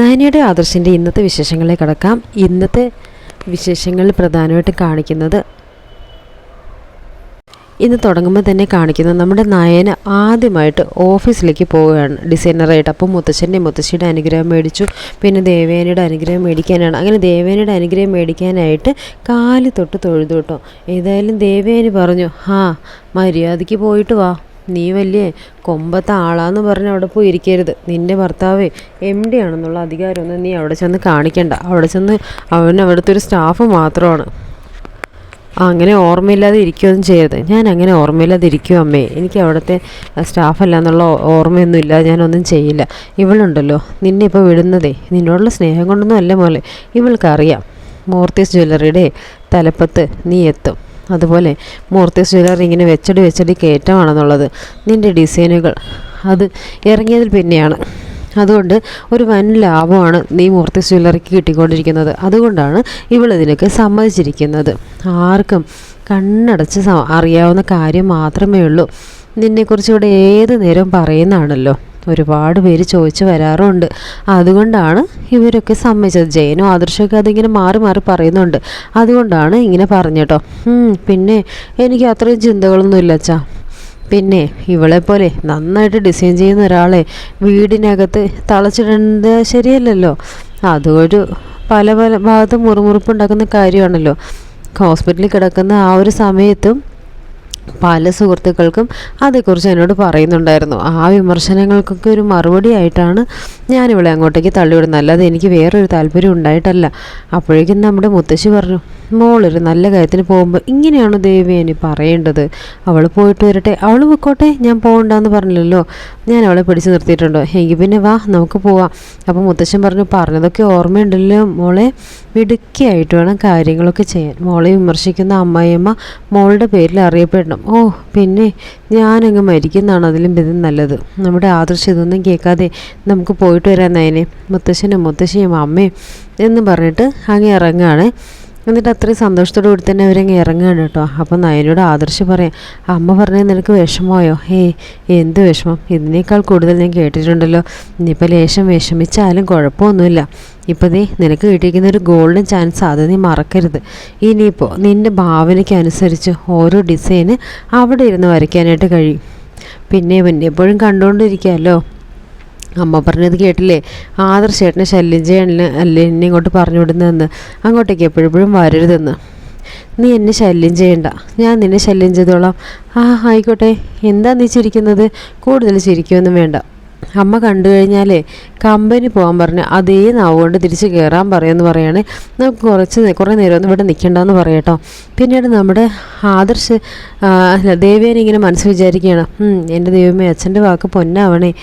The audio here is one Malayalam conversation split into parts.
നയനയുടെ ആദർശിന്റെ ഇന്നത്തെ വിശേഷങ്ങളെ കടക്കാം. ഇന്നത്തെ വിശേഷങ്ങൾ പ്രധാനമായിട്ടും കാണിക്കുന്നത് ഇന്ന് തുടങ്ങുമ്പോൾ തന്നെ കാണിക്കുന്നത് നമ്മുടെ നയന ആദ്യമായിട്ട് ഓഫീസിലേക്ക് പോവുകയാണ്. ഡിസൈനറായിട്ട് അപ്പം മുത്തച്ഛന്റെ മുത്തശ്ശിയുടെ അനുഗ്രഹം മേടിച്ചു. പിന്നെ ദേവേനയുടെ അനുഗ്രഹം മേടിക്കാനാണ്. അങ്ങനെ ദേവേനയുടെ അനുഗ്രഹം മേടിക്കാനായിട്ട് കാലി തൊട്ട് തൊഴുതു കേട്ടോ. ഏതായാലും ദേവേന പറഞ്ഞു ആ മര്യാദയ്ക്ക് പോയിട്ട് വാ. നീ വലിയ കൊമ്പത്തെ ആളാന്ന് പറഞ്ഞ് അവിടെ പോയി ഇരിക്കരുത് നിന്റെ ഭർത്താവ് എം ഡി ആണെന്നുള്ള അധികാരമൊന്നും നീ അവിടെ ചെന്ന് കാണിക്കണ്ട. അവിടെ ചെന്ന് അവൻ അവിടുത്തെ ഒരു സ്റ്റാഫ് മാത്രമാണ്. അങ്ങനെ ഓർമ്മയില്ലാതെ ഇരിക്കുകയൊന്നും ചെയ്യരുത്. ഞാൻ അങ്ങനെ ഓർമ്മയില്ലാതെ ഇരിക്കും അമ്മേ. എനിക്ക് അവിടുത്തെ സ്റ്റാഫല്ല എന്നുള്ള ഓർമ്മയൊന്നും ഇല്ല ഞാനൊന്നും ചെയ്യില്ല. ഇവളുണ്ടല്ലോ. നിന്നെ ഇപ്പോൾ വിടുന്നതേ. നിന്നോടുള്ള സ്നേഹം കൊണ്ടൊന്നും അല്ല മോലെ ഇവൾക്കറിയാം. മോർത്തീസ് ജ്വല്ലറിയുടെ തലപ്പത്ത് നീ എത്തും. അതുപോലെ മൂർത്തി ജ്വല്ലറി ഇങ്ങനെ വെച്ചടി വെച്ചടി കയറ്റമാണെന്നുള്ളത് നിന്റെ ഡിസൈനുകൾ. അത് ഇറങ്ങിയതിൽ പിന്നെയാണ്. അതുകൊണ്ട് ഒരു വൻ ലാഭമാണ് നീ മൂർത്തി ജ്വല്ലറിക്ക് കിട്ടിക്കൊണ്ടിരിക്കുന്നത്. അതുകൊണ്ടാണ് ഇവളിതിനൊക്കെ സമ്മതിച്ചിരിക്കുന്നത്. ആർക്കും കണ്ണടച്ച് അറിയാവുന്ന കാര്യം മാത്രമേ ഉള്ളൂ. നിന്നെക്കുറിച്ച് ഇവിടെ ഏത് നേരവും പറയുന്നതാണല്ലോ. ഒരുപാട് പേര് ചോദിച്ചു വരാറുണ്ട്. അതുകൊണ്ടാണ് ഇവരൊക്കെ സമ്മതിച്ചത്. ജയനും ആദർശമൊക്കെ അതിങ്ങനെ മാറി മാറി പറയുന്നുണ്ട്. അതുകൊണ്ടാണ് ഇങ്ങനെ പറഞ്ഞേട്ടോ പിന്നെ എനിക്ക് അത്രയും ചിന്തകളൊന്നും ഇല്ല അച്ഛാ. പിന്നെ ഇവളെ പോലെ നന്നായിട്ട് ഡിസൈൻ ചെയ്യുന്ന ഒരാളെ വീടിനകത്ത് തളച്ചിടേണ്ടത് ശരിയല്ലല്ലോ. അതൊരു പല പല ഭാഗത്ത് മുറിമുറിപ്പ് ഉണ്ടാക്കുന്ന കാര്യമാണല്ലോ. ഹോസ്പിറ്റലിൽ കിടക്കുന്ന ആ ഒരു സമയത്തും പല സുഹൃത്തുക്കൾക്കും അതേക്കുറിച്ച് എന്നോട് പറയുന്നുണ്ടായിരുന്നു. ആ വിമർശനങ്ങൾക്കൊക്കെ ഒരു മറുപടി ആയിട്ടാണ് ഞാനിവിടെ അങ്ങോട്ടേക്ക് തള്ളിവിടുന്നത്. അല്ലാതെ എനിക്ക് വേറൊരു താല്പര്യം ഉണ്ടായിട്ടല്ല. അപ്പോഴേക്കും നമ്മുടെ മുത്തശ്ശി പറഞ്ഞു മോളൊരു നല്ല കാര്യത്തിന് പോകുമ്പോൾ ഇങ്ങനെയാണ് ദേവിയേനി പറയേണ്ടത്? അവൾ പോയിട്ട് വരട്ടെ. അവൾ പൊക്കോട്ടെ. ഞാൻ പോകണ്ടെന്ന് പറഞ്ഞില്ലല്ലോ. ഞാൻ അവളെ പിടിച്ചു നിർത്തിയിട്ടുണ്ടോ. എങ്കിൽ പിന്നെ വാ നമുക്ക് പോവാം. അപ്പോൾ മുത്തശ്ശൻ പറഞ്ഞു പറഞ്ഞതൊക്കെ ഓർമ്മയുണ്ടല്ലോ മോളെ. മിടുക്കിയായിട്ട് വേണം കാര്യങ്ങളൊക്കെ ചെയ്യാൻ. മോളെ വിമർശിക്കുന്ന അമ്മായിയമ്മ മോളുടെ പേരിൽ അറിയപ്പെടണം. ഓ പിന്നെ ഞാനങ്ങ് മരിക്കുന്നതാണ് അതിലും ഇത് നല്ലത്. നമ്മുടെ ആദർശം ഇതൊന്നും കേൾക്കാതെ നമുക്ക് പോയിട്ട് വരാൻ നയനെ. മുത്തശ്ശനും മുത്തശ്ശിയും അമ്മയും എന്ന് പറഞ്ഞിട്ട് അങ്ങ് ഇറങ്ങുകയാണ് എന്നിട്ട് അത്രയും സന്തോഷത്തോടു കൂടി തന്നെ അവരങ്ങ് ഇറങ്ങുകയാണ് കേട്ടോ. അപ്പം നയനോട് ആദർശ് പറയാം അമ്മ പറഞ്ഞത് നിനക്ക് വിഷമമായോ? ഏയ് എന്ത് വിഷമം? ഇതിനേക്കാൾ കൂടുതൽ ഞാൻ കേട്ടിട്ടുണ്ടല്ലോ. ഇനിയിപ്പോൾ ലേശം വിഷമിച്ചാലും കുഴപ്പമൊന്നുമില്ല. ഇപ്പോൾ ദേ നിനക്ക് കിട്ടിയിരിക്കുന്ന ഒരു ഗോൾഡൻ ചാൻസ് അത് നീ മറക്കരുത്. ഇനിയിപ്പോൾ നിന്റെ ഭാവനയ്ക്ക് അനുസരിച്ച് ഓരോ ഡിസൈന് അവിടെ ഇരുന്ന് വരയ്ക്കാനായിട്ട് കഴിയും. പിന്നെ പിന്നെ എപ്പോഴും കണ്ടുകൊണ്ടിരിക്കാമല്ലോ അമ്മ പറഞ്ഞത് കേട്ടില്ലേ? ആദർശേട്ടനെ ശല്യം ചെയ്യാനില്ല അല്ലേ എന്നെ ഇങ്ങോട്ട് പറഞ്ഞു വിടുന്നതെന്ന്? അങ്ങോട്ടേക്ക് എപ്പോഴും വരരുതെന്ന്. നീ എന്നെ ശല്യം ചെയ്യണ്ട. ഞാൻ നിന്നെ ശല്യം ചെയ്തോളാം. ആ ആയിക്കോട്ടെ. എന്താ നീ ചിരിക്കുന്നത്? കൂടുതൽ ചിരിക്കുമെന്നും വേണ്ട. അമ്മ കണ്ടു കഴിഞ്ഞാലേ കമ്പനി പോകാൻ പറഞ്ഞ് അതേ നാവ് കൊണ്ട് തിരിച്ച് കയറാൻ പറയുമെന്ന് പറയാണ്. നമുക്ക് കുറച്ച് കുറേ നേരം ഒന്നും ഇവിടെ നിൽക്കണ്ടെന്ന് പറയട്ടോ. പിന്നീട് നമ്മുടെ ആദർശ് അല്ല ഇങ്ങനെ മനസ്സ് വിചാരിക്കുകയാണ്. "ഉം, എന്റെ ദൈവമേ അച്ഛന്റെ വാക്ക് പൊന്നാവണേ.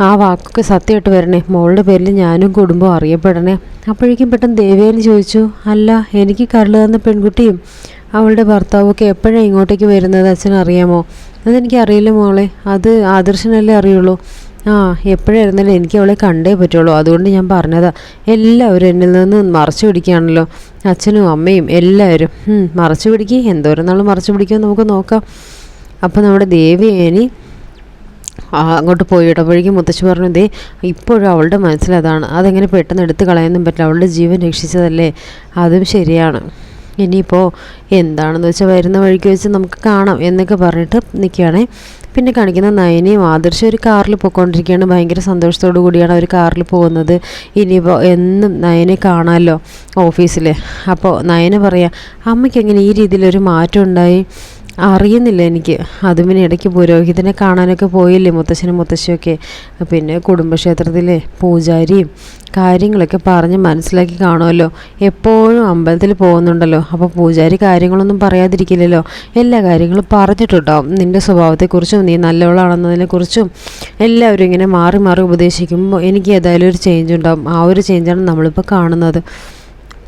ആ വാക്കൊക്കെ സത്യമായിട്ട് വരണേ. മോളുടെ പേരിൽ ഞാനും കുടുംബവും അറിയപ്പെടണേ. അപ്പോഴേക്കും പെട്ടെന്ന് ദേവേലി ചോദിച്ചു അല്ല എനിക്ക് കരൾ തന്ന പെൺകുട്ടിയും അവളുടെ ഭർത്താവും ഒക്കെ എപ്പോഴാണ് ഇങ്ങോട്ടേക്ക് വരുന്നത് അച്ഛൻ അറിയാമോ? അതെനിക്ക് അറിയില്ല മോളെ. അത് ആദർശനല്ലേ അറിയുള്ളൂ. ആ എപ്പോഴായിരുന്നാലും എനിക്ക് അവളെ കണ്ടേ പറ്റുള്ളൂ. അതുകൊണ്ട് ഞാൻ പറഞ്ഞതാ. എല്ലാവരും എന്നിൽ നിന്ന് മറച്ചു പിടിക്കുകയാണല്ലോ. അച്ഛനും അമ്മയും എല്ലാവരും. മറച്ചു പിടിക്കുക എന്തോരം നാൾ മറച്ചു പിടിക്കുമോ നമുക്ക് നോക്കാം. അപ്പോൾ നമ്മുടെ ദേവിയേനി ആ, പോയി. ഇടപഴകി മുത്തശ്ശി പറഞ്ഞു ദേ ഇപ്പോഴും അവളുടെ മനസ്സിലതാണ് അതെങ്ങനെ പെട്ടെന്ന് എടുത്ത് കളയാനും പറ്റില്ല. അവളുടെ ജീവൻ രക്ഷിച്ചതല്ലേ? അതും ശരിയാണ്. ഇനിയിപ്പോൾ എന്താണെന്ന് വെച്ചാൽ വരുന്ന വഴിക്ക് വെച്ച് നമുക്ക് കാണാം എന്നൊക്കെ പറഞ്ഞിട്ട് നിൽക്കുകയാണേ പിന്നെ കാണിക്കുന്ന നയനയും ആദർശം ഒരു കാറിൽ പോയിക്കൊണ്ടിരിക്കുകയാണ്. ഭയങ്കര സന്തോഷത്തോടു കൂടിയാണ് അവർ കാറിൽ പോകുന്നത്. ഇനിയിപ്പോൾ എന്നും നയനെ കാണാമല്ലോ ഓഫീസിൽ അപ്പോൾ നയന പറയാം അമ്മയ്ക്ക് എങ്ങനെ ഈ രീതിയിലൊരു മാറ്റം ഉണ്ടായി? അറിയുന്നില്ല എനിക്ക്. അതും പിന്നെ ഇടയ്ക്ക് പുരോഹിതനെ കാണാനൊക്കെ പോയില്ലേ മുത്തശ്ശനും മുത്തശ്ശിയൊക്കെ. പിന്നെ കുടുംബക്ഷേത്രത്തിലെ പൂജാരിയും കാര്യങ്ങളൊക്കെ പറഞ്ഞ് മനസ്സിലാക്കി കാണുമല്ലോ. എപ്പോഴും അമ്പലത്തിൽ പോകുന്നുണ്ടല്ലോ. അപ്പോൾ പൂജാരി കാര്യങ്ങളൊന്നും പറയാതിരിക്കില്ലല്ലോ. എല്ലാ കാര്യങ്ങളും പറഞ്ഞിട്ടുണ്ടാവും നിന്റെ സ്വഭാവത്തെക്കുറിച്ചും നീ നല്ലവളാണെന്നതിനെക്കുറിച്ചും എല്ലാവരും ഇങ്ങനെ മാറി മാറി ഉപദേശിക്കുമ്പോൾ എനിക്ക് ഏതായാലും ഒരു ചേഞ്ച് ഉണ്ടാവും. ആ ഒരു ചേഞ്ചാണ് നമ്മളിപ്പോൾ കാണുന്നത്.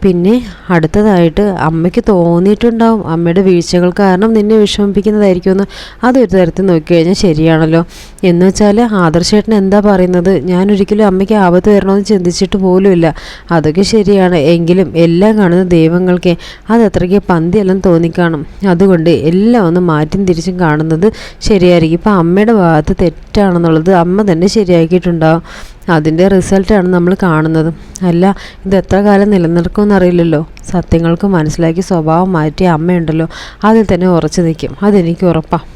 പിന്നെ അടുത്തതായിട്ട് അമ്മയ്ക്ക് തോന്നിയിട്ടുണ്ടാവും അമ്മയുടെ വീഴ്ചകൾ കാരണം നിന്നെ വിഷമിപ്പിക്കുന്നതായിരിക്കുമെന്ന്. അതൊരു തരത്തിൽ നോക്കി കഴിഞ്ഞാൽ ശരിയാണല്ലോ. എന്ന് വെച്ചാൽ ആദർശേട്ടൻ എന്താ പറയുന്നത്? ഞാൻ ഒരിക്കലും അമ്മയ്ക്ക് ആപത്ത് വരണമെന്ന് ചിന്തിച്ചിട്ട് പോലുമില്ല. അതൊക്കെ ശരിയാണ്. എങ്കിലും എല്ലാം കാണുന്ന ദൈവങ്ങൾക്ക് അത് അത്രയ്ക്ക് പന്തിയെല്ലാം തോന്നിക്കാണും. അതുകൊണ്ട് എല്ലാം ഒന്ന് മാറ്റി തിരിച്ചും കാണുന്നത് ശരിയായിരിക്കും. ഇപ്പം അമ്മയുടെ ഭാഗത്ത് തെറ്റാണെന്നുള്ളത് അമ്മ തന്നെ ശരിയാക്കിയിട്ടുണ്ടാവും. അതിന്റെ റിസൾട്ടാണ് നമ്മൾ കാണുന്നത്. അല്ല ഇത് എത്ര കാലം നിലനിൽക്കുമെന്ന് അറിയില്ലല്ലോ സത്യങ്ങൾക്ക് മനസ്സിലാക്കി സ്വഭാവം മാറ്റിയ അമ്മയുണ്ടല്ലോ. അതിൽ തന്നെ ഉറച്ചു നിൽക്കും. അതെനിക്ക് ഉറപ്പാണ്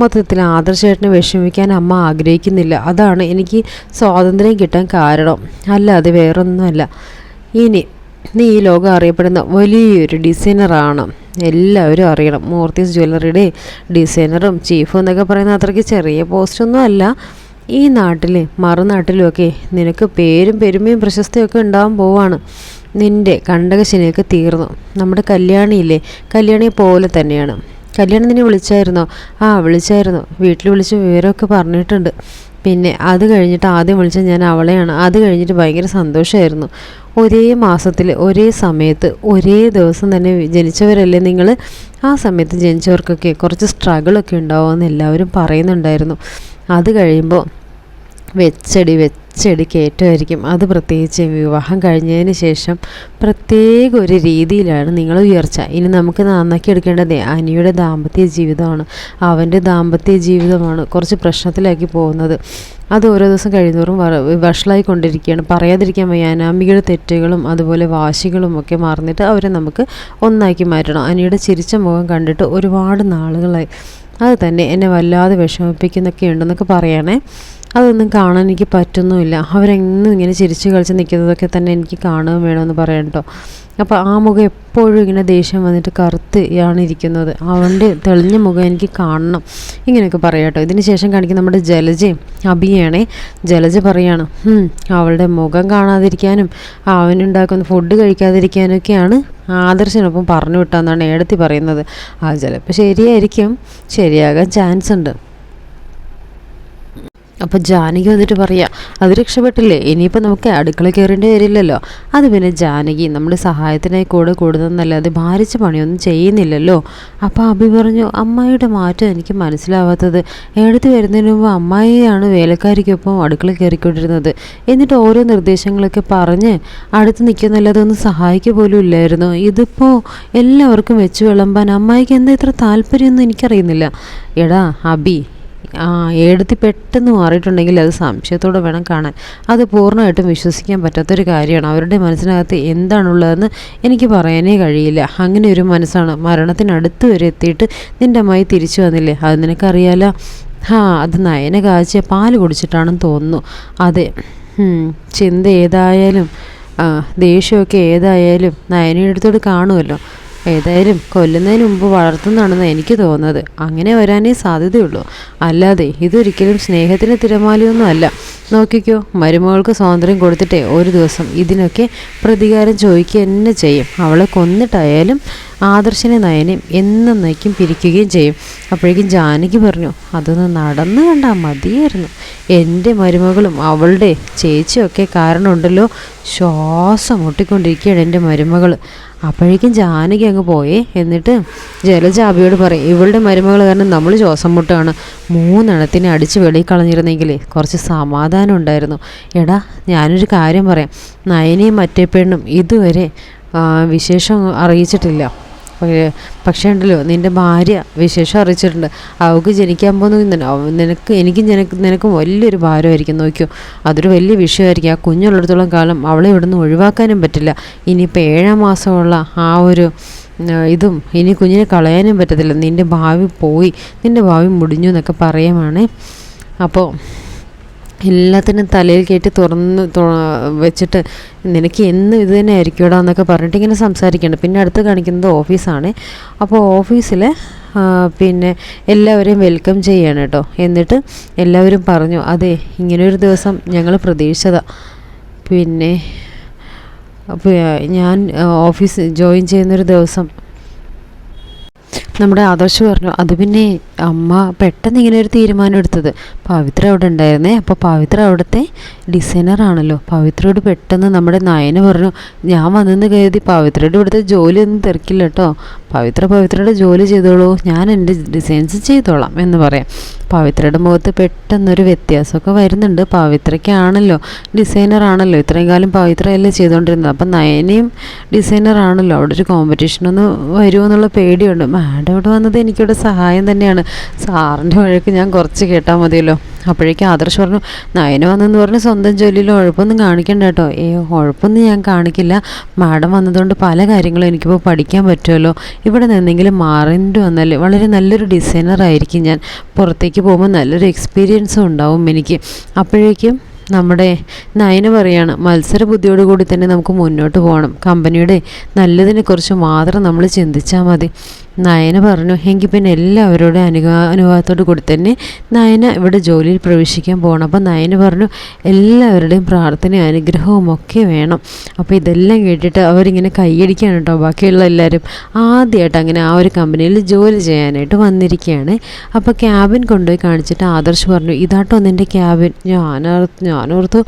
മൊത്തത്തിൽ ആദർശേട്ടനെ വിഷമിക്കാൻ അമ്മ ആഗ്രഹിക്കുന്നില്ല. അതാണ് എനിക്ക് സ്വാതന്ത്ര്യം കിട്ടാൻ കാരണം. അല്ല അത് വേറൊന്നുമല്ല. ഇനി നീ ഈ ലോകം അറിയപ്പെടുന്ന വലിയൊരു ഡിസൈനറാണ്. എല്ലാവരും അറിയണം. മൂർത്തീസ് ജ്വല്ലറിയുടെ ഡിസൈനറും ചീഫും എന്നൊക്കെ പറയുന്ന അത്രയ്ക്ക് ചെറിയ പോസ്റ്റൊന്നും അല്ല. ഈ നാട്ടിൽ മറുനാട്ടിലുമൊക്കെ നിനക്ക് പേരും പെരുമയും പ്രശസ്തിയൊക്കെ ഉണ്ടാവാൻ പോവാണ്. നിന്റെ കണ്ടകശനിയൊക്കെ തീർന്നു. നമ്മുടെ കല്യാണിയില്ലേ കല്യാണിയെ പോലെ തന്നെയാണ്. കല്യാണം നിന്നെ വിളിച്ചായിരുന്നോ? ആ വിളിച്ചായിരുന്നു. വീട്ടിൽ വിളിച്ച് വിവരമൊക്കെ പറഞ്ഞിട്ടുണ്ട്. പിന്നെ അത് കഴിഞ്ഞിട്ട് ആദ്യം വിളിച്ച ഞാൻ അവളെയാണ്. അത് കഴിഞ്ഞിട്ട് ഭയങ്കര സന്തോഷമായിരുന്നു ഒരേ മാസത്തിൽ ഒരേ സമയത്ത് ഒരേ ദിവസം തന്നെ ജനിച്ചവരല്ലേ നിങ്ങൾ ആ സമയത്ത് ജനിച്ചവർക്കൊക്കെ കുറച്ച് സ്ട്രഗിളൊക്കെ ഉണ്ടാവുമെന്ന് എല്ലാവരും പറയുന്നുണ്ടായിരുന്നു. അത് കഴിയുമ്പോൾ വെച്ചടി വെച്ചടി കയറ്റമായിരിക്കും അത് പ്രത്യേകിച്ച് വിവാഹം കഴിഞ്ഞതിന് ശേഷം പ്രത്യേക ഒരു രീതിയിലാണ് നിങ്ങൾ ഉയർച്ച. ഇനി നമുക്ക് നന്നാക്കി എടുക്കേണ്ടത് അനിയുടെ ദാമ്പത്യ ജീവിതമാണ്. അവന്റെ ദാമ്പത്യ ജീവിതമാണ് കുറച്ച് പ്രശ്നത്തിലാക്കി പോകുന്നത്. അത് ഓരോ ദിവസം കഴിയുന്നവരും വഷളായിക്കൊണ്ടിരിക്കുകയാണ് പറയാതിരിക്കാൻ വയ്യ. അനാമികയുടെ തെറ്റുകളും അതുപോലെ വാശികളും ഒക്കെ മറന്നിട്ട് അവരെ നമുക്ക് ഒന്നാക്കി മാറ്റണം. അനിയുടെ ചിരിച്ച മുഖം കണ്ടിട്ട് ഒരുപാട് നാളുകളായി. അത് തന്നെ എന്നെ വല്ലാതെ വിഷമിപ്പിക്കുന്നൊക്കെ ഉണ്ടെന്നൊക്കെ പറയണേ. അതൊന്നും കാണാൻ എനിക്ക് പറ്റുന്നുമില്ല. അവരെന്നും ഇങ്ങനെ ചിരിച്ച് കളിച്ച് നിൽക്കുന്നതൊക്കെ തന്നെ എനിക്ക് കാണുകയും വേണമെന്ന് പറയാം കേട്ടോ. അപ്പോൾ ആ മുഖം എപ്പോഴും ഇങ്ങനെ ദേഷ്യം വന്നിട്ട് കറുത്ത് ആണ് അവന്റെ തെളിഞ്ഞ മുഖം എനിക്ക് കാണണം. ഇങ്ങനെയൊക്കെ പറയാം കേട്ടോ. ഇതിന് ശേഷം കാണിക്കുന്ന നമ്മുടെ ജലജയും അഭിയാണേ. ജലജ പറയാണ് അവളുടെ മുഖം കാണാതിരിക്കാനും അവനുണ്ടാക്കുന്ന ഫുഡ് കഴിക്കാതിരിക്കാനൊക്കെയാണ് ആദർശനൊപ്പം പറഞ്ഞു വിട്ടാന്നാണ് ഏടത്തി പറയുന്നത്. ആ ചിലപ്പോൾ ശരിയായിരിക്കും. ശരിയാകാൻ ചാൻസ് ഉണ്ട്. അപ്പോൾ ജാനകി വന്നിട്ട് പറയാ അത് രക്ഷപ്പെട്ടില്ലേ? ഇനിയിപ്പോൾ നമുക്ക് അടുക്കള കയറേണ്ടി വരില്ലല്ലോ. അത് പിന്നെ ജാനകി നമ്മുടെ സഹായത്തിനായി കൂടെ കൂടുന്നതെന്നല്ലാതെ ഭാരിച്ച പണിയൊന്നും ചെയ്യുന്നില്ലല്ലോ. അപ്പോൾ അഭി പറഞ്ഞു അമ്മായിയുടെ മാറ്റം എനിക്ക് മനസ്സിലാവാത്തത് എടുത്ത് വരുന്നതിന് മുമ്പ് അമ്മായിയാണ് വേലക്കാരിക്കൊപ്പം അടുക്കള കയറിക്കൊണ്ടിരുന്നത് എന്നിട്ട് ഓരോ നിർദ്ദേശങ്ങളൊക്കെ പറഞ്ഞ് അടുത്ത് നിൽക്കുന്നല്ലാതെ ഒന്ന് സഹായിക്കുക പോലും ഇല്ലായിരുന്നു. ഇതിപ്പോൾ എല്ലാവർക്കും വെച്ചു വിളമ്പാൻ അമ്മായിക്ക് എന്താ ഇത്ര താല്പര്യമൊന്നും എനിക്കറിയുന്നില്ല. എടാ അബി ആ എഴുതി പെട്ടെന്ന് മാറിയിട്ടുണ്ടെങ്കിൽ അത് സംശയത്തോടെ വേണം കാണാൻ. അത് പൂർണമായിട്ടും വിശ്വസിക്കാൻ പറ്റാത്തൊരു കാര്യമാണ്. അവരുടെ മനസ്സിനകത്ത് എന്താണുള്ളതെന്ന് എനിക്ക് പറയാനേ കഴിയില്ല. അങ്ങനെ ഒരു മനസ്സാണ്. മരണത്തിനടുത്ത് വരെ എത്തിയിട്ട് നിന്റെ അമ്മായി തിരിച്ചു വന്നില്ലേ? അത് നിനക്കറിയാലോ? ആ അത് നയന കാഴ്ച പാൽ കുടിച്ചിട്ടാണെന്ന് തോന്നുന്നു. അതെ. ചിന്ത ഏതായാലും ദേഷ്യമൊക്കെ ഏതായാലും നയനയുടെ അടുത്തോട് കാണുമല്ലോ. ഏതായാലും കൊല്ലുന്നതിന് മുമ്പ് വളർത്തുന്നതാണെന്ന് എനിക്ക് തോന്നുന്നത്. അങ്ങനെ വരാനേ സാധ്യതയുള്ളൂ. അല്ലാതെ ഇതൊരിക്കലും സ്നേഹത്തിന് തിരമാലയൊന്നും അല്ല നോക്കിക്കോ മരുമകൾക്ക് സ്വാതന്ത്ര്യം കൊടുത്തിട്ടേ ഒരു ദിവസം ഇതിനൊക്കെ പ്രതികാരം ചോദിക്കുക തന്നെ ചെയ്യും. അവളെ കൊന്നിട്ടായാലും ആദർശനെ നയനെയും എന്നേക്കും പിരിക്കുകയും ചെയ്യും. അപ്പോഴേക്കും ജാനകി പറഞ്ഞു അതൊന്ന് നടന്നു കണ്ടാൽ മതിയായിരുന്നു. എന്റെ മരുമകളും അവളുടെ ചേച്ചിയൊക്കെ കാരണമുണ്ടല്ലോ. ശ്വാസം മുട്ടിക്കൊണ്ടിരിക്കുകയാണ് എന്റെ മരുമകൾ അപ്പോഴേക്കും ജാനകി അങ്ങ് പോയേ. എന്നിട്ട് ജലജാബിയോട് പറയും ഇവളുടെ മരുമകൾ കാരണം നമ്മൾ ശ്വാസം മുട്ടാണ്. മൂന്നെണ്ണത്തിനെ അടിച്ച് വെളിയിൽ കളഞ്ഞിരുന്നെങ്കിൽ കുറച്ച് സമാധാനം ഉണ്ടായിരുന്നു. എടാ ഞാനൊരു കാര്യം പറയാം. നയനെയും മറ്റേ പെണ്ണും ഇതുവരെ വിശേഷം അറിയിച്ചിട്ടില്ല. പക്ഷേ ഉണ്ടല്ലോ നിന്റെ ഭാര്യ വിശേഷം അറിയിച്ചിട്ടുണ്ട്. അവൾക്ക് ജനിക്കാൻ പോകുന്ന നിനക്ക് എനിക്കും നിനക്ക് നിനക്കും വലിയൊരു ഭാരമായിരിക്കും നോക്കിയോ. അതൊരു വലിയ വിഷയമായിരിക്കും. ആ കുഞ്ഞുള്ളിടത്തോളം കാലം അവളെ ഇവിടുന്ന് ഒഴിവാക്കാനും പറ്റില്ല. ഇനിയിപ്പോൾ ഏഴാം മാസമുള്ള ആ ഒരു ഇതും ഇനി കുഞ്ഞിനെ കളയാനും പറ്റത്തില്ല. നിന്റെ ഭാവി പോയി. നിന്റെ ഭാവി മുടിഞ്ഞു എന്നൊക്കെ പറയുവാണേ. അപ്പോൾ എല്ലാത്തിനും തലയിൽ കയറ്റി തുറന്ന് വെച്ചിട്ട് നിനക്ക് എന്ന് ഇത് തന്നെ ആയിരിക്കുമടാ എന്നൊക്കെ പറഞ്ഞിട്ട് ഇങ്ങനെ സംസാരിക്കുന്നുണ്ട് പിന്നെ അടുത്ത് കാണിക്കുന്നത് ഓഫീസാണ്. അപ്പോൾ ഓഫീസിൽ പിന്നെ എല്ലാവരെയും വെൽക്കം ചെയ്യാണ് കേട്ടോ എന്നിട്ട് എല്ലാവരും പറഞ്ഞു അതെ ഇങ്ങനൊരു ദിവസം ഞങ്ങൾ പ്രതീക്ഷിച്ചതാണ് പിന്നെ ഞാൻ ഓഫീസ് ജോയിൻ ചെയ്യുന്നൊരു ദിവസം നമ്മുടെ ആദർശ് പറഞ്ഞു അത് പിന്നെ അമ്മ പെട്ടെന്ന് ഇങ്ങനെ ഒരു തീരുമാനം എടുത്തത്. പവിത്ര അവിടെ ഉണ്ടായിരുന്നേ അപ്പോൾ പവിത്ര അവിടുത്തെ ഡിസൈനറാണല്ലോ പവിത്രയോട് പെട്ടെന്ന് നമ്മുടെ നയന പറഞ്ഞു ഞാൻ വന്നെന്ന് കരുതി പവിത്രയുടെ ഇവിടുത്തെ ജോലി ഒന്നും തിരക്കില്ല കേട്ടോ പവിത്ര പവിത്രയുടെ ജോലി ചെയ്തോളൂ. ഞാൻ എന്റെ ഡിസൈൻസ് ചെയ്തോളാം എന്ന് പറയാം. പവിത്രയുടെ മുഖത്ത് പെട്ടെന്നൊരു വ്യത്യാസമൊക്കെ വരുന്നുണ്ട്. പവിത്രയ്ക്കാണല്ലോ ഡിസൈനറാണല്ലോ ഇത്രയും കാലം പവിത്രയല്ലേ ചെയ്തുകൊണ്ടിരുന്നത് അപ്പം നയനയും ഡിസൈനറാണല്ലോ അവിടെ ഒരു കോമ്പറ്റീഷനൊന്നും വരുമോ എന്നുള്ള പേടിയുണ്ട്. മാഡം മാഡം ഇവിടെ വന്നത് എനിക്കിവിടെ സഹായം തന്നെയാണ്. സാറിന്റെ വഴക്ക് ഞാൻ കുറച്ച് കേട്ടാൽ മതിയല്ലോ. അപ്പോഴേക്കും ആദർശ് പറഞ്ഞു നയന വന്നെന്ന് പറഞ്ഞ് സ്വന്തം ജോലിയിൽ ഉഴപ്പൊന്നും കാണിക്കണ്ട കേട്ടോ. ഏ ഉഴപ്പൊന്നും ഞാൻ കാണിക്കില്ല. മാഡം വന്നതുകൊണ്ട് പല കാര്യങ്ങളും എനിക്കിപ്പോൾ പഠിക്കാൻ പറ്റുമല്ലോ. ഇവിടെ നിന്നെങ്കിലും മാറിന്റെ വന്നാൽ വളരെ നല്ലൊരു ഡിസൈനർ ആയിരിക്കും ഞാൻ. പുറത്തേക്ക് പോകുമ്പോൾ നല്ലൊരു എക്സ്പീരിയൻസും ഉണ്ടാവും എനിക്ക്. അപ്പോഴേക്കും നമ്മുടെ നയന പറയാണ് മത്സര ബുദ്ധിയോട് കൂടി തന്നെ നമുക്ക് മുന്നോട്ട് പോകണം. കമ്പനിയുടെ നല്ലതിനെക്കുറിച്ച് മാത്രം നമ്മൾ ചിന്തിച്ചാൽ മതി. നയന പറഞ്ഞു എങ്കിൽ പിന്നെ എല്ലാവരോടും അനുഗ അനുഭവത്തോടു കൂടി തന്നെ നയന ഇവിടെ ജോലിയിൽ പ്രവേശിക്കാൻ പോകണം. അപ്പോൾ നയന പറഞ്ഞു എല്ലാവരുടെയും പ്രാർത്ഥനയും അനുഗ്രഹവും ഒക്കെ വേണം. അപ്പോൾ ഇതെല്ലാം കേട്ടിട്ട് അവരിങ്ങനെ കൈയടിക്കുകയാണ് കേട്ടോ ബാക്കിയുള്ള എല്ലാവരും. ആദ്യമായിട്ട് അങ്ങനെ ആ ഒരു കമ്പനിയിൽ ജോലി ചെയ്യാനായിട്ട് വന്നിരിക്കുകയാണ്. അപ്പോൾ ക്യാബിൻ കൊണ്ടുപോയി കാണിച്ചിട്ട് ആദർശ് പറഞ്ഞു ഇതാട്ടോ നിന്റെ ക്യാബിൻ. ഞാൻ ഞാനോർത്തു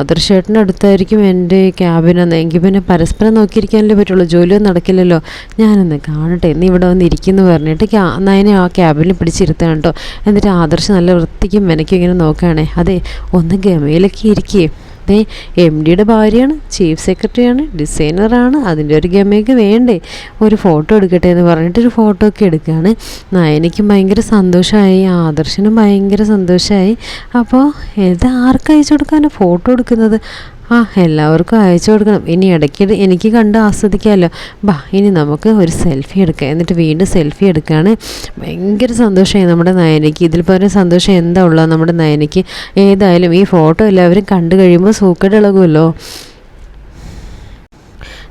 ആദർശേട്ടന്റെ അടുത്തായിരിക്കും എന്റെ ക്യാബിനെന്ന് എങ്കിൽ പിന്നെ പരസ്പരം നോക്കിയിരിക്കാനല്ലേ പറ്റുള്ളൂ. ജോലിയൊന്നും നടക്കില്ലല്ലോ. ഞാനൊന്ന് കാണട്ടെ. ഇന്ന് ഇവിടെ വന്ന് ഇരിക്കുന്നു പറഞ്ഞിട്ട് നയനെ ആ ക്യാബിനിൽ പിടിച്ചിരുത്താണ് കേട്ടോ. എന്നിട്ട് ആദർശ് നല്ല വൃത്തിക്കും മെനക്കും ഇങ്ങനെ നോക്കുകയാണേ. അതെ ഒന്ന് ഗമയിലൊക്കെ ഇരിക്കേ. ദേ എം ഡിയുടെ ഭാര്യയാണ് ചീഫ് സെക്രട്ടറിയാണ് ഡിസൈനറാണ് അതിന്റെ ഒരു ഗമയൊക്കെ വേണ്ടേ? ഒരു ഫോട്ടോ എടുക്കട്ടെ എന്ന് പറഞ്ഞിട്ട് ഒരു ഫോട്ടോ ഒക്കെ എടുക്കുകയാണ്. നയനയ്ക്കും ഭയങ്കര സന്തോഷമായി ആദർശനും ഭയങ്കര സന്തോഷമായി. അപ്പോൾ ഇത് ആർക്കയച്ചു കൊടുക്കാനാണ് ഫോട്ടോ എടുക്കുന്നത്? ആ എല്ലാവർക്കും അയച്ചു കൊടുക്കണം. ഇനി ഇടയ്ക്ക് എനിക്ക് കണ്ട് ആസ്വദിക്കാമല്ലോ. ബാ ഇനി നമുക്ക് ഒരു സെൽഫി എടുക്കാം. എന്നിട്ട് വീണ്ടും സെൽഫി എടുക്കുകയാണ്. ഭയങ്കര സന്തോഷമായി നമ്മുടെ നയനയ്ക്ക്. ഇതിൽ പറഞ്ഞ സന്തോഷം എന്താ ഉള്ളത് നമ്മുടെ നയനയ്ക്ക്. ഏതായാലും ഈ ഫോട്ടോ എല്ലാവരും കണ്ടു കഴിയുമ്പോൾ സൂക്കേട് ഇളകുമല്ലോ.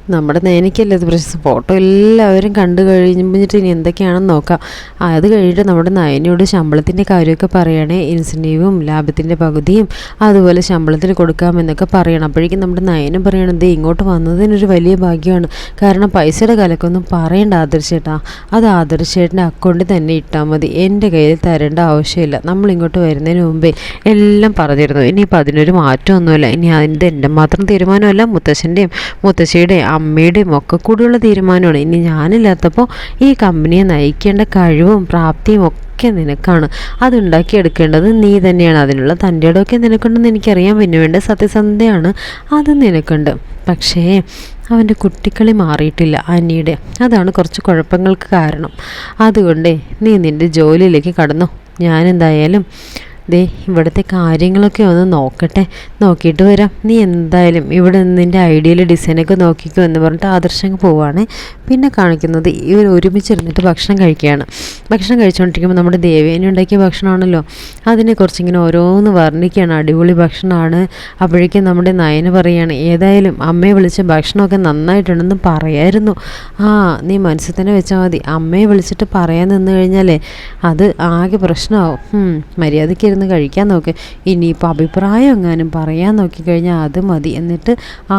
നമ്മുടെ നേനയ്ക്കല്ലേ ഇത് പ്രശ്നം ഫോട്ടോ എല്ലാവരും കണ്ടു കഴിഞ്ഞിട്ട് ഇനി എന്തൊക്കെയാണെന്ന് നോക്കാം. അത് കഴിഞ്ഞിട്ട് നമ്മുടെ നയനയോട് ശമ്പളത്തിന്റെ കാര്യമൊക്കെ പറയണേ. ഇൻസെന്റീവും ലാഭത്തിന്റെ പകുതിയും അതുപോലെ ശമ്പളത്തിൽ കൊടുക്കാമെന്നൊക്കെ പറയണം. അപ്പോഴേക്കും നമ്മുടെ നയനും പറയണത് ഇങ്ങോട്ട് വന്നതിനൊരു വലിയ ഭാഗ്യമാണ്. കാരണം പൈസയുടെ കലക്കൊന്നും പറയേണ്ട ആദർശേട്ടാ. അത് ആദർശേട്ടന്റെ അക്കൗണ്ടിൽ തന്നെ ഇട്ടാൽ മതി. എന്റെ കയ്യിൽ തരേണ്ട ആവശ്യമില്ല. നമ്മൾ ഇങ്ങോട്ട് വരുന്നതിന് മുമ്പേ എല്ലാം പറഞ്ഞിരുന്നു. ഇനിയിപ്പോൾ അതിനൊരു മാറ്റമൊന്നുമില്ല. ഇനി അതിന്റെ എന്റെ മാത്രം തീരുമാനമല്ല മുത്തശ്ശന്റെയും മുത്തശ്ശിയുടെയും അമ്മയുടെയും ഒക്കെ കൂടിയുള്ള തീരുമാനമാണ്. ഇനി ഞാനില്ലാത്തപ്പോൾ ഈ കമ്പനിയെ നയിക്കേണ്ട കഴിവും പ്രാപ്തിയും ഒക്കെ നിനക്കാണ്. അതുണ്ടാക്കിയെടുക്കേണ്ടത് നീ തന്നെയാണ്. അതിനുള്ള തന്റെ ഇടമൊക്കെ നിനക്കുണ്ടെന്ന് എനിക്കറിയാം. പിന്നെ വേണ്ട സത്യസന്ധതയാണ് അത് നിനക്കുണ്ട്. പക്ഷേ അവന്റെ കുട്ടിക്കളി മാറിയിട്ടില്ല അനിയുടെ. അതാണ് കുറച്ച് കുഴപ്പങ്ങൾക്ക് കാരണം. അതുകൊണ്ടേ നീ നിന്റെ ജോലിയിലേക്ക് കടന്നു. ഞാനെന്തായാലും ദേ ഇവിടുത്തെ കാര്യങ്ങളൊക്കെ ഒന്ന് നോക്കട്ടെ. നോക്കിയിട്ട് വരാം. നീ എന്തായാലും ഇവിടെ നിന്റെ ഐഡിയൽ ഡിസൈനൊക്കെ നോക്കിക്കോ എന്ന് പറഞ്ഞിട്ട് ആദർശം പോവാണ്. പിന്നെ കാണിക്കുന്നത് ഇവർ ഒരുമിച്ചിരുന്നിട്ട് ഭക്ഷണം കഴിക്കുകയാണ്. ഭക്ഷണം കഴിച്ചുകൊണ്ടിരിക്കുമ്പോൾ നമ്മുടെ ദേവേനെ ഉണ്ടാക്കിയ ഭക്ഷണമാണല്ലോ. അതിനെക്കുറിച്ച് ഇങ്ങനെ ഓരോന്ന് വർണിക്കുകയാണ്. അടിപൊളി ഭക്ഷണമാണ്. അപ്പോഴേക്കും നമ്മുടെ നയന് പറയുകയാണ് ഏതായാലും അമ്മയെ വിളിച്ച ഭക്ഷണമൊക്കെ നന്നായിട്ടുണ്ടെന്ന് പറയായിരുന്നു. ആ നീ മനസ്സിൽ തന്നെ വെച്ചാൽ മതി. അമ്മയെ വിളിച്ചിട്ട് പറയാൻ നിന്ന് കഴിഞ്ഞാലേ അത് ആകെ പ്രശ്നമാവും. മര്യാദയ്ക്ക് ഇരുന്ന് കഴിക്കാൻ നോക്ക്. ഇനിയിപ്പോൾ അഭിപ്രായം എങ്ങാനും പറയാൻ നോക്കിക്കഴിഞ്ഞാൽ അത് മതി. എന്നിട്ട്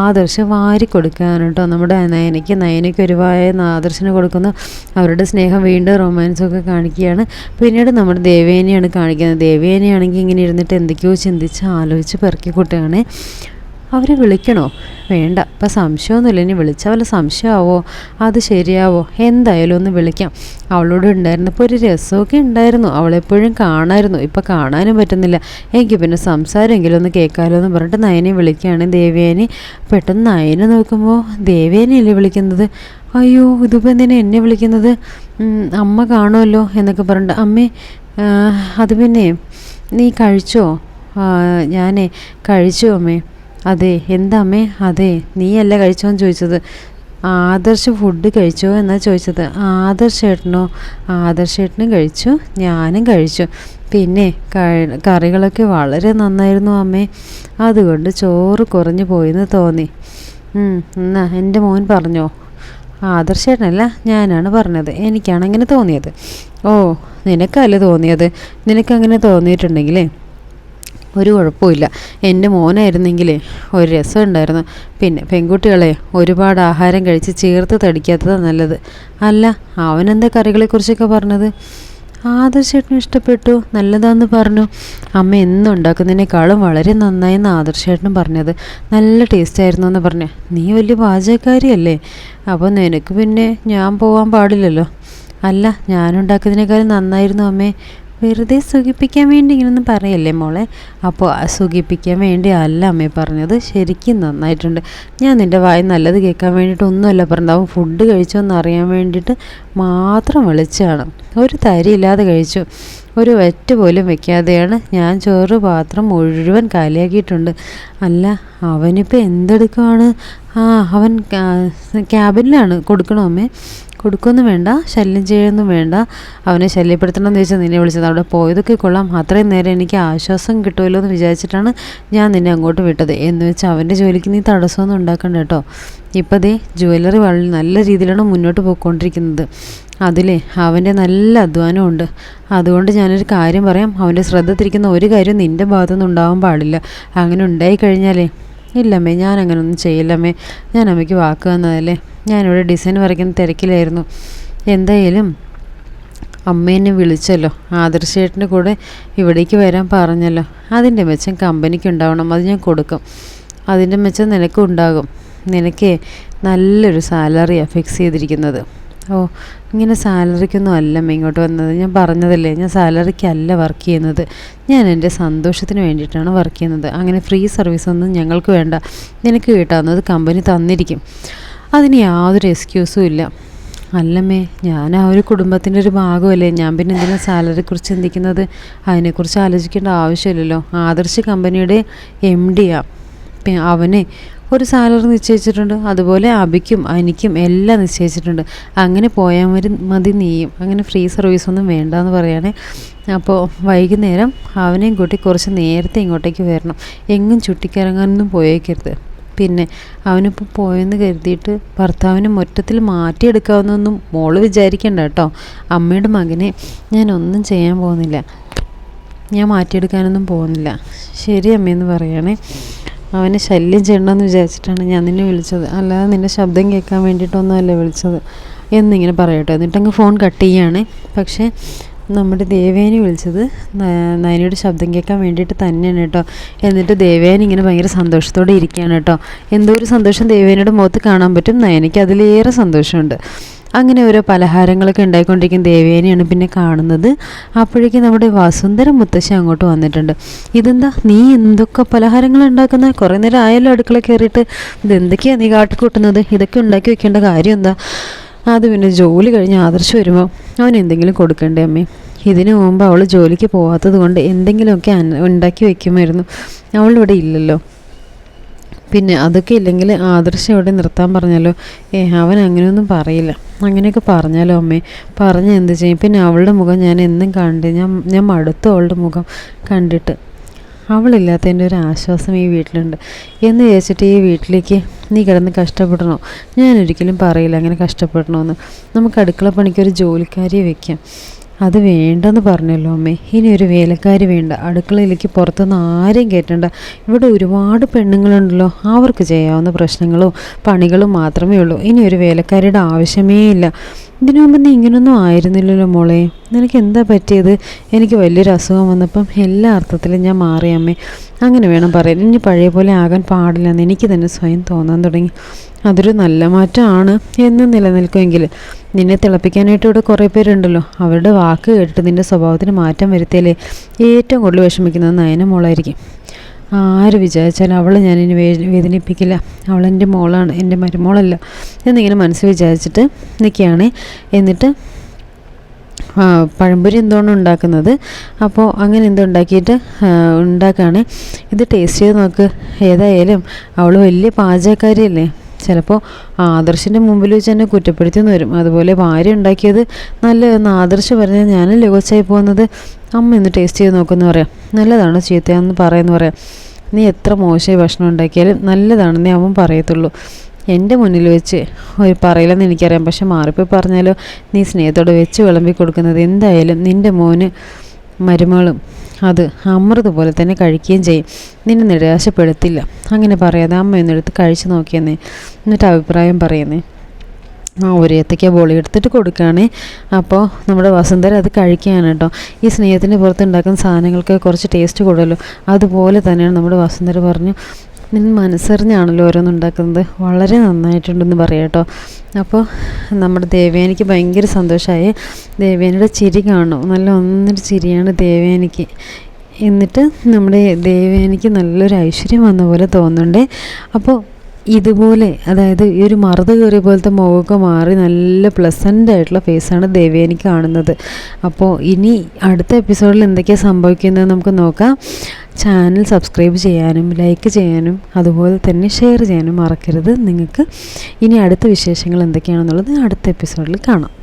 ആദർശം വാരി കൊടുക്കാനാണ് നമ്മുടെ നയനയ്ക്ക് നയനയ്ക്ക് ഒരുപാട് ആദർശന് കൊടുക്കുന്ന അവരുടെ സ്നേഹം വീണ്ടും റൊമാൻസൊക്കെ കാണിക്കുകയാണ്. പിന്നീട് നമ്മുടെ ദേവേനെയാണ് കാണിക്കുന്നത്. ദേവേനെയാണെങ്കിൽ ഇങ്ങനെ ഇരുന്നിട്ട് എന്തൊക്കെയോ ചിന്തിച്ച് ആലോചിച്ച് പെറുക്കി കൂട്ടുകയാണ്. അവരെ വിളിക്കണോ? വേണ്ട. ഇപ്പം സംശയമൊന്നുമില്ല. ഇനി വിളിച്ചാൽ വല്ല സംശയമാവോ? അത് ശരിയാവോ? എന്തായാലും ഒന്ന് വിളിക്കാം. അവളോട് ഉണ്ടായിരുന്നപ്പോൾ ഒരു രസമൊക്കെ ഉണ്ടായിരുന്നു. അവളെപ്പോഴും കാണായിരുന്നു. ഇപ്പം കാണാനും പറ്റുന്നില്ല. എനിക്ക് പിന്നെ സംസാരമെങ്കിലും ഒന്ന് കേൾക്കാമല്ലോ എന്ന് പറഞ്ഞിട്ട് നയനെ വിളിക്കുകയാണ് ദേവേനെ പെട്ടെന്ന് നയനെ നോക്കുമ്പോൾ ദേവേനെയല്ലേ വിളിക്കുന്നത്? അയ്യോ ഇതിപ്പോൾ എന്തിനാ എന്നെ വിളിക്കുന്നത്? അമ്മ കാണുമല്ലോ എന്നൊക്കെ പറഞ്ഞിട്ട് അമ്മേ അത് പിന്നെ നീ കഴിച്ചോ? ഞാനേ കഴിച്ചു അമ്മേ. അതെ എന്താമ്മേ? അതെ നീയല്ല കഴിച്ചോന്ന് ചോദിച്ചത്. ആദർശ് ഫുഡ് കഴിച്ചോ എന്നാണ് ചോദിച്ചത്. ആദർശ് ഏട്ടനോ? ആദർശ് ഏട്ടനും കഴിച്ചു ഞാനും കഴിച്ചു. പിന്നെ കറികളൊക്കെ വളരെ നന്നായിരുന്നു അമ്മേ. അതുകൊണ്ട് ചോറ് കുറഞ്ഞു പോയെന്ന് തോന്നി. എന്നാ എന്റെ മോൻ പറഞ്ഞോ? ആദർശേട്ടനല്ല ഞാനാണ് പറഞ്ഞത്. എനിക്കാണ് അങ്ങനെ തോന്നിയത്. ഓ നിനക്കല്ല തോന്നിയത്? നിനക്കങ്ങനെ തോന്നിയിട്ടുണ്ടെങ്കിലേ. ഒരു കുഴപ്പമില്ല എന്റെ മോനായിരുന്നെങ്കിൽ ഒരു രസം ഉണ്ടായിരുന്നു പിന്നെ പെൺകുട്ടികളെ ഒരുപാട് ആഹാരം കഴിച്ച് ചേർത്ത് തടിക്കാത്തത് നല്ലത്. അല്ല അവനെന്താ കറികളെക്കുറിച്ചൊക്കെ പറഞ്ഞത്? ആദർശേട്ടന് ഇഷ്ടപ്പെട്ടു നല്ലതാന്ന് പറഞ്ഞു. അമ്മ എന്നും ഉണ്ടാക്കുന്നതിനേക്കാളും വളരെ നന്നായെന്ന് ആദർശേട്ടനും പറഞ്ഞത്. നല്ല ടേസ്റ്റ് ആയിരുന്നു എന്ന് പറഞ്ഞു. നീ വലിയ പാചകക്കാരിയല്ലേ. അപ്പോൾ നിനക്ക് പിന്നെ ഞാൻ പോകാൻ പാടില്ലല്ലോ. അല്ല ഞാനുണ്ടാക്കുന്നതിനേക്കാളും നന്നായിരുന്നു അമ്മേ. വെറുതെ സുഖിപ്പിക്കാൻ വേണ്ടി ഇങ്ങനൊന്നും പറയല്ലേ മോളെ? അപ്പോൾ സുഖിപ്പിക്കാൻ വേണ്ടി അല്ല അമ്മ പറഞ്ഞത്. ശരിക്കും നന്നായിട്ടുണ്ട്. ഞാൻ നിന്റെ വായി നല്ലത് കേൾക്കാൻ വേണ്ടിയിട്ട് ഒന്നുമല്ല പറഞ്ഞത്. അവൻ ഫുഡ് കഴിച്ചോന്ന് അറിയാൻ വേണ്ടിയിട്ട് മാത്രം വിളിച്ചാണ് ഒരു തരി ഇല്ലാതെ കഴിച്ചു. ഒരു വെറ്റ് പോലും വെക്കാതെയാണ് ഞാൻ ചോറ് പാത്രം മുഴുവൻ കാലിയാക്കിയിട്ടുണ്ട്. അല്ല അവനിപ്പോൾ എന്തെടുക്കുവാണ്? ആ അവൻ ക്യാബിനിലാണ്. കൊടുക്കണോ അമ്മേ? കൊടുക്കൊന്നും വേണ്ട ശല്യം ചെയ്യൊന്നും വേണ്ട. അവനെ ശല്യപ്പെടുത്തണമെന്ന് ചോദിച്ചാൽ നിന്നെ വിളിച്ചത്. അവിടെ പോയതൊക്കെ കൊള്ളാം. അത്രയും നേരം എനിക്ക് ആശ്വാസം കിട്ടുമല്ലോ എന്ന് വിചാരിച്ചിട്ടാണ് ഞാൻ നിന്നെ അങ്ങോട്ട് വിട്ടത്. എന്ന് വെച്ചാൽ അവന്റെ ജോലിക്ക് നീ തടസ്സമൊന്നും ഉണ്ടാക്കണ്ട കേട്ടോ. ഇപ്പം ദേ ജ്വല്ലറി വളരെ നല്ല രീതിയിലാണ് മുന്നോട്ട് പോയിക്കൊണ്ടിരിക്കുന്നത്. അതിലേ അവന്റെ നല്ല അധ്വാനമുണ്ട്. അതുകൊണ്ട് ഞാനൊരു കാര്യം പറയാം. അവന്റെ ശ്രദ്ധ തിരിക്കുന്ന ഒരു കാര്യം നിന്റെ ഭാഗത്തുനിന്ന് ഉണ്ടാവാൻ പാടില്ല. അങ്ങനെ ഉണ്ടായി കഴിഞ്ഞാലേ ഇല്ലമ്മേ ഞാൻ ചെയ്യില്ലമ്മേ. ഞാൻ അമ്മയ്ക്ക് വാക്ക് തന്നതല്ലേ. ഞാനിവിടെ ഡിസൈൻ വരയ്ക്കുന്ന തിരക്കിലായിരുന്നു. എന്തായാലും അമ്മേനെ വിളിച്ചല്ലോ. ആദർശേട്ടന്റെ കൂടെ ഇവിടേക്ക് വരാൻ പറഞ്ഞല്ലോ. അതിന്റെ മെച്ചം കമ്പനിക്ക് ഉണ്ടാവണം. അത് ഞാൻ കൊടുക്കും. അതിന്റെ മെച്ചം നിനക്കും ഉണ്ടാകും. നിനക്ക് നല്ലൊരു സാലറിയാണ് ഫിക്സ് ചെയ്തിരിക്കുന്നത്. ഓ ഇങ്ങനെ സാലറിക്കൊന്നും അല്ല ഇങ്ങോട്ട് വന്നത്. ഞാൻ പറഞ്ഞതല്ലേ ഞാൻ സാലറിക്കല്ല വർക്ക് ചെയ്യുന്നത്. ഞാൻ എന്റെ സന്തോഷത്തിന് വേണ്ടിയിട്ടാണ് വർക്ക് ചെയ്യുന്നത്. അങ്ങനെ ഫ്രീ സർവീസൊന്നും ഞങ്ങൾക്ക് വേണ്ട. നിനക്ക് കിട്ടാവുന്നത് കമ്പനി തന്നിരിക്കും. അതിന് യാതൊരു എക്സ്ക്യൂസും ഇല്ല. അല്ലമ്മേ ഞാൻ ആ ഒരു കുടുംബത്തിന്റെ ഒരു ഭാഗമല്ലേ. ഞാൻ പിന്നെ എന്തിനാ സാലറിയെക്കുറിച്ച് ചിന്തിക്കുന്നത്? അതിനെക്കുറിച്ച് ആലോചിക്കേണ്ട ആവശ്യമില്ലല്ലോ. ആദർശ് കമ്പനിയുടെ എം ഡിയാണ് അവനെ ഒരു സാലറി നിശ്ചയിച്ചിട്ടുണ്ട്. അതുപോലെ അബിക്കും എനിക്കും എല്ലാം നിശ്ചയിച്ചിട്ടുണ്ട്. അങ്ങനെ പോയാൽ മതി മതി നീയും. അങ്ങനെ ഫ്രീ സർവീസ് ഒന്നും വേണ്ടെന്ന് പറയുകയാണെ അപ്പോൾ വൈകുന്നേരം അവനെയും കൂട്ടി കുറച്ച് നേരത്തെ ഇങ്ങോട്ടേക്ക് വരണം. എങ്ങും ചുട്ടിക്കിറങ്ങാനൊന്നും പോയേക്കരുത്. പിന്നെ അവനിപ്പോൾ പോയെന്ന് കരുതിയിട്ട് ഭർത്താവിനെ മൊറ്റത്തിൽ മാറ്റിയെടുക്കാവുന്നൊന്നും മോൾ വിചാരിക്കണ്ട കേട്ടോ. അമ്മയുടെ മകനെ ഞാനൊന്നും ചെയ്യാൻ പോകുന്നില്ല. ഞാൻ മാറ്റിയെടുക്കാനൊന്നും പോകുന്നില്ല. ശരി അമ്മയെന്ന് പറയുകയാണേ അവനെ ശല്യം ചെയ്യണമെന്ന് വിചാരിച്ചിട്ടാണ് ഞാൻ നിന്നെ വിളിച്ചത്. അല്ലാതെ നിന്റെ ശബ്ദം കേൾക്കാൻ വേണ്ടിയിട്ടൊന്നുമല്ല വിളിച്ചത്. എന്നിങ്ങനെ പറയട്ടെ. എന്നിട്ടങ്ങ് ഫോൺ കട്ട് ചെയ്യാണ്. പക്ഷേ നമ്മുടെ ദേവേനെ വിളിച്ചത് നയനയുടെ ശബ്ദം കേൾക്കാൻ വേണ്ടിയിട്ട് തന്നെയാണ് കേട്ടോ. എന്നിട്ട് ദേവേന ഇങ്ങനെ ഭയങ്കര സന്തോഷത്തോടെ ഇരിക്കുകയാണ് കേട്ടോ. എന്തോ ഒരു സന്തോഷം ദേവേനയുടെ മുഖത്ത് കാണാൻ പറ്റും. നയനയ്ക്ക് അതിലേറെ സന്തോഷമുണ്ട്. അങ്ങനെ ഓരോ പലഹാരങ്ങളൊക്കെ ഉണ്ടായിക്കൊണ്ടിരിക്കുന്ന ദേവേനെയാണ് പിന്നെ കാണുന്നത്. അപ്പോഴേക്കും നമ്മുടെ വസുന്ധര മുത്തശ്ശി അങ്ങോട്ട് വന്നിട്ടുണ്ട്. ഇതെന്താ? നീ എന്തൊക്കെ പലഹാരങ്ങൾ ഉണ്ടാക്കുന്ന? കുറേ നേരം ആയല്ലോ അടുക്കള കയറിയിട്ട്. ഇതെന്തൊക്കെയാണ് നീ കാട്ടിക്കൂട്ടുന്നത് ഇതൊക്കെ ഉണ്ടാക്കി വെക്കേണ്ട കാര്യം എന്താ? അത് പിന്നെ ജോലി കഴിഞ്ഞ് ആദർശം വരുമ്പോൾ അവൻ എന്തെങ്കിലും കൊടുക്കണ്ടേ അമ്മേ. ഇതിനു മുമ്പ് അവൾ ജോലിക്ക് പോകാത്തത് കൊണ്ട് എന്തെങ്കിലുമൊക്കെ ഉണ്ടാക്കി വെക്കുമായിരുന്നു. അവളിവിടെ ഇല്ലല്ലോ. പിന്നെ അതൊക്കെ ഇല്ലെങ്കിൽ ആദർശം ഇവിടെ നിർത്താൻ പറഞ്ഞാലോ? ഏ അവൻ അങ്ങനെയൊന്നും പറയില്ല. അങ്ങനെയൊക്കെ പറഞ്ഞാലോ അമ്മേ? പറഞ്ഞ് എന്ത് ചെയ്യും? പിന്നെ അവളുടെ മുഖം ഞാൻ എന്നും കണ്ട് ഞാൻ ഞാൻ മടുത്തു അവളുടെ മുഖം കണ്ടിട്ട്. അവളില്ലാത്തതിന്റെ ഒരു ആശ്വാസം ഈ വീട്ടിലുണ്ട്. എന്ന് വിചാരിച്ചിട്ട് ഈ വീട്ടിലേക്ക് നീ കിടന്ന് കഷ്ടപ്പെടണോ? ഞാൻ ഒരിക്കലും പറയില്ല അങ്ങനെ കഷ്ടപ്പെടണമെന്ന് നമുക്ക് അടുക്കള പണിക്ക് ഒരു ജോലിക്കാരിയെ വെക്കാം. അത് വേണ്ടെന്ന് പറഞ്ഞല്ലോ അമ്മേ. ഇനി ഒരു വേലക്കാരി വേണ്ട. അടുക്കളയിലേക്ക് പുറത്തുനിന്ന് ആരെയും കയറ്റണ്ട. ഇവിടെ ഒരുപാട് പെണ്ണുങ്ങളുണ്ടല്ലോ. അവർക്ക് ചെയ്യാവുന്ന പ്രശ്നങ്ങളും പണികളും മാത്രമേ ഉള്ളൂ. ഇനി ഒരു വേലക്കാരിയുടെ ആവശ്യമേ ഇല്ല. ഇതിനു മുമ്പ് നീ ഇങ്ങനൊന്നും ആയിരുന്നില്ലല്ലോ മോളെ. നിനക്ക് എന്താ പറ്റിയത്? എനിക്ക് വലിയൊരു അസുഖം വന്നപ്പം എല്ലാ അർത്ഥത്തിലും ഞാൻ മാറിയമ്മേ അങ്ങനെ വേണം പറയാൻ. ഇനി പഴയ പോലെ ആകാൻ പാടില്ലെന്ന് എനിക്ക് തന്നെ സ്വയം തോന്നാൻ തുടങ്ങി. അതൊരു നല്ല മാറ്റമാണ് എന്ന് നിലനിൽക്കുമെങ്കിൽ നിന്നെ തിളപ്പിക്കാനായിട്ട് ഇവിടെ കുറേ പേരുണ്ടല്ലോ. അവരുടെ വാക്ക് കേട്ടിട്ട് നിന്റെ സ്വഭാവത്തിന് മാറ്റം വരുത്തിയാലേ ഏറ്റവും കൂടുതൽ വിഷമിക്കുന്നത് നയന മോളായിരിക്കും. ആര് വിചാരിച്ചാലും അവളെ ഞാനിനി വേ വേദനിപ്പിക്കില്ല. അവളെന്റെ മോളാണ് എന്റെ മരുമോളല്ല എന്നിങ്ങനെ മനസ്സിൽ വിചാരിച്ചിട്ട് നിൽക്കുകയാണ്. എന്നിട്ട് പഴംപൊരി എന്തുകൊണ്ട് ഉണ്ടാക്കുന്നത്? അപ്പോൾ അങ്ങനെ എന്തോ ഉണ്ടാക്കിയിട്ട് ഉണ്ടാക്കുകയാണ്. ഇത് ടേസ്റ്റ് ചെയ്ത് നോക്ക്. ഏതായാലും അവൾ വലിയ പാചകക്കാരിയല്ലേ? ചിലപ്പോൾ ആദർശിന്റെ മുമ്പിൽ വെച്ച് തന്നെ കുറ്റപ്പെടുത്തിയെന്ന് വരും. അതുപോലെ ഭാര്യ ഉണ്ടാക്കിയത് നല്ല ആദർശം പറഞ്ഞാൽ ഞാൻ ലഘുവച്ചായി പോകുന്നത്? അമ്മ ഇന്ന് ടേസ്റ്റ് ചെയ്ത് നോക്കുമെന്ന് പറയാം. നല്ലതാണ് ചീത്തയാണെന്ന് പറയുമെന്ന് പറയാം. നീ എത്ര മോശമായി ഭക്ഷണം ഉണ്ടാക്കിയാലും നല്ലതാണെന്നേ അവൻ പറയത്തുള്ളൂ. എന്റെ മുന്നിൽ വെച്ച് ഒരു പറയില്ലെന്ന് എനിക്കറിയാം. പക്ഷെ മാറിപ്പോയി പറഞ്ഞാലോ? നീ സ്നേഹത്തോടെ വെച്ച് വിളമ്പി കൊടുക്കുന്നത്. എന്തായാലും നിന്റെ മോന് മരുമകളും അത് അമൃത് പോലെ തന്നെ കഴിക്കുകയും ചെയ്യും. നിന്നെ നിരാശപ്പെടുത്തില്ല. അങ്ങനെ പറയാതെ അമ്മ എന്നെടുത്ത് കഴിച്ചു നോക്കിയെന്നേ. എന്നിട്ട് അഭിപ്രായം പറയുന്നേ. ആ ഒരു ഏത്തയ്ക്ക ബോളി എടുത്തിട്ട് കൊടുക്കുകയാണേ. അപ്പോൾ നമ്മുടെ വസുന്ധര അത് കഴിക്കുകയാണ് കേട്ടോ. ഈ സ്നേഹത്തിന്റെ പുറത്ത് ഉണ്ടാക്കുന്ന സാധനങ്ങൾക്ക് കുറച്ച് ടേസ്റ്റ് കൂടുതലോ? അതുപോലെ തന്നെയാണ് നമ്മുടെ വസുന്ധര പറഞ്ഞു. നിന്ന് മനസ്സറിഞ്ഞാണല്ലോ ഓരോന്ന് ഉണ്ടാക്കുന്നത് വളരെ നന്നായിട്ടുണ്ടെന്ന് പറയാം കേട്ടോ. അപ്പോൾ നമ്മുടെ ദേവേനിക്ക് ഭയങ്കര സന്തോഷമായി. ദേവേനയുടെ ചിരി കാണും. നല്ല ഒന്നൊരു ചിരിയാണ് ദേവേനിക്ക് എന്നിട്ട് നമ്മുടെ ദേവേനിക്ക് നല്ലൊരു ഐശ്വര്യം വന്ന പോലെ തോന്നുന്നുണ്ട്. അപ്പോൾ ഇതുപോലെ അതായത് ഈ ഒരു മറുത് കയറിയ പോലത്തെ മുഖമൊക്കെ മാറി നല്ല പ്ലസന്റ് ആയിട്ടുള്ള ഫേസാണ് ദേവേനിക്ക് കാണുന്നത്. അപ്പോൾ ഇനി അടുത്ത എപ്പിസോഡിൽ എന്തൊക്കെയാണ് സംഭവിക്കുന്നത് നമുക്ക് നോക്കാം. ചാനൽ സബ്സ്ക്രൈബ് ചെയ്യാനും ലൈക്ക് ചെയ്യാനും അതുപോലെ തന്നെ ഷെയർ ചെയ്യാനും മറക്കരുത്. നിങ്ങൾക്ക് ഇനി അടുത്ത വിശേഷങ്ങൾ എന്തൊക്കെയാണെന്നുള്ളത് അടുത്ത എപ്പിസോഡിൽ കാണാം.